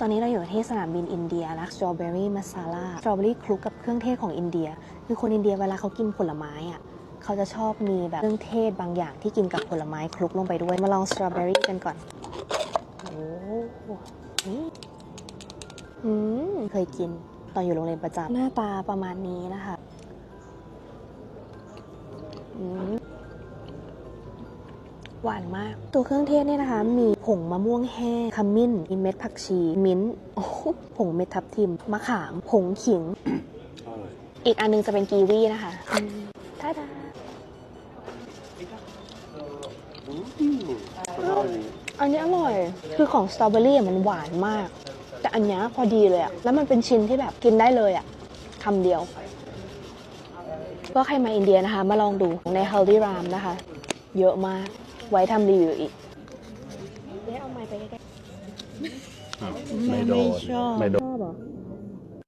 ตอนนี้เราอยู่ที่สนามบินอินเดียนะสตรอเบอรี่มาซาลาสตรอเบอรี่คลุกกับเครื่องเทศของอินเดีย คือคนอินเดียเวลาเขากินผลไม้อะเขาจะชอบมีแบบเครื่องเทศบางอย่างที่กินกับผลไม้คลุกลงไปด้วย มาลองสตรอเบอรี่กันก่อน โอ้โหนี่อืมเคยกินตอนอยู่โรงเรียนประจำหน้าตาประมาณนี้นะคะ หวานมาก ตัวเครื่องเทศเนี่ยนะคะ มีผงมะม่วงแห้งขมิ้นมีเม็ดผักชี มิ้นท์โอ้โหผงเม็ดทับทิม มะขาม ผงขิง อีกอันหนึงจะเป็นกีวีนะคะท่าดาอันนี้อร่อย คือของสตรอเบอรี่อะมันหวานมาก แต่อันเนี้ยพอดีเลยอะแล้วมันเป็นชิ้นที่แบบกินได้เลยอะคำเดียว ก็ใครมาอินเดียนะคะ มาลองดูใน h a l d i r a m นะคะ เยอะมาก ไว้ทำรีวิวอีกได้เอาไม้ไปใกล้ไม่โดนชอบ ไม่โดน ชอบเหรอ